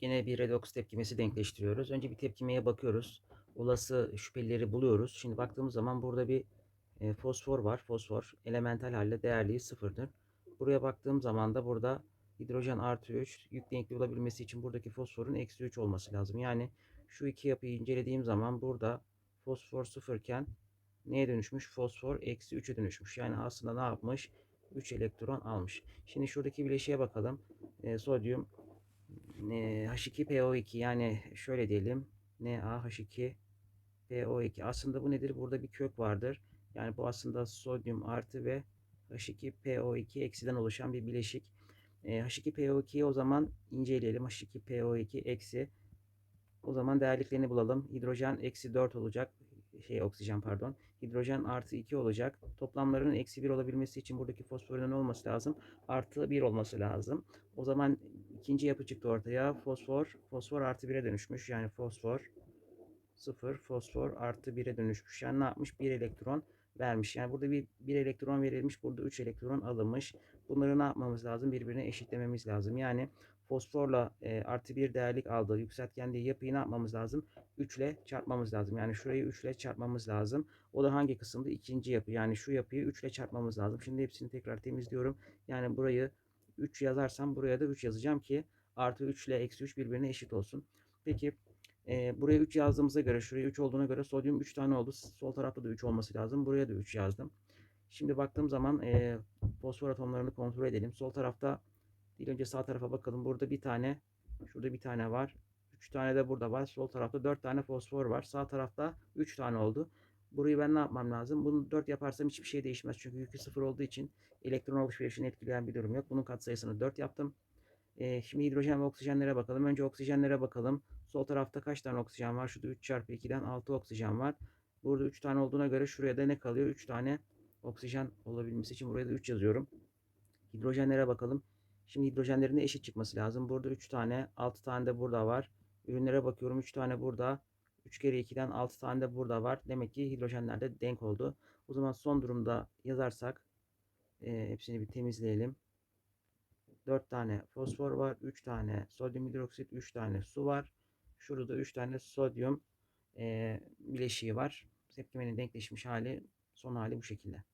Yine bir redoks tepkimesi denkleştiriyoruz. Önce bir tepkimeye bakıyoruz. Olası şüphelileri buluyoruz. Şimdi baktığımız zaman burada bir e, fosfor var. Fosfor elemental halde değerliği sıfırdır. Buraya baktığım zaman da burada hidrojen artı 3 yük denkli olabilmesi için buradaki fosforun eksi 3 olması lazım. Yani şu iki yapıyı incelediğim zaman burada fosfor sıfırken neye dönüşmüş? Fosfor eksi 3'e dönüşmüş. Yani aslında ne yapmış? 3 elektron almış. Şimdi şuradaki bileşiğe bakalım. E, sodyum H2PO2 yani şöyle diyelim NaH2PO2 aslında bu nedir? Burada bir kök vardır. Yani bu aslında sodyum artı ve H2PO2 eksiden oluşan bir bileşik. E, H2PO2'yi o zaman inceleyelim. H2PO2 eksi. O zaman değerliklerini bulalım. Hidrojen eksi 4 olacak. Şey oksijen pardon. Hidrojen artı 2 olacak. Toplamlarının eksi 1 olabilmesi için buradaki fosforun ne olması lazım? Artı 1 olması lazım. O zaman ikinci yapı çıktı ortaya. Fosfor, fosfor artı 1'e dönüşmüş. Yani fosfor 0, fosfor artı 1'e dönüşmüş. Yani ne yapmış? 1 elektron vermiş. Yani burada bir, bir elektron verilmiş. Burada 3 elektron alınmış. Bunları ne yapmamız lazım? Birbirine eşitlememiz lazım. Yani fosforla e, artı 1 değerlik aldığı yükseltgenliği yapıyı ne yapmamız lazım? 3 ile çarpmamız lazım. Yani şurayı 3 ile çarpmamız lazım. O da hangi kısımda? İkinci yapı. Yani şu yapıyı 3 ile çarpmamız lazım. Şimdi hepsini tekrar temizliyorum. Yani burayı 3 yazarsam buraya da 3 yazacağım ki artı 3 ile eksi 3 birbirine eşit olsun. Peki e, buraya 3 yazdığımıza göre şuraya 3 olduğuna göre sodyum 3 tane oldu. Sol tarafta da 3 olması lazım. Buraya da 3 yazdım. Şimdi baktığım zaman e, fosfor atomlarını kontrol edelim. Sol tarafta değil önce sağ tarafa bakalım. Burada bir tane şurada bir tane var. 3 tane de burada var. Sol tarafta 4 tane fosfor var. Sağ tarafta 3 tane oldu. Burayı ben ne yapmam lazım? Bunu 4 yaparsam hiçbir şey değişmez. Çünkü yükü 0 olduğu için elektron alışverişini etkileyen bir durum yok. Bunun katsayısını 4 yaptım. Ee, şimdi hidrojen ve oksijenlere bakalım. Önce oksijenlere bakalım. Sol tarafta kaç tane oksijen var? Şurada 3 çarpı 2'den 6 oksijen var. Burada 3 tane olduğuna göre şuraya da ne kalıyor? 3 tane oksijen olabilmesi için buraya da 3 yazıyorum. Hidrojenlere bakalım. Şimdi hidrojenlerin eşit çıkması lazım. Burada 3 tane, 6 tane de burada var. Ürünlere bakıyorum. 3 tane burada. 3 kere 2'den 6 tane de burada var. Demek ki hidrojenler de denk oldu. O zaman son durumda yazarsak e, hepsini bir temizleyelim. 4 tane fosfor var. 3 tane sodyum hidroksit. 3 tane su var. Şurada 3 tane sodyum e, bileşiği var. Tepkimenin denkleşmiş hali son hali bu şekilde.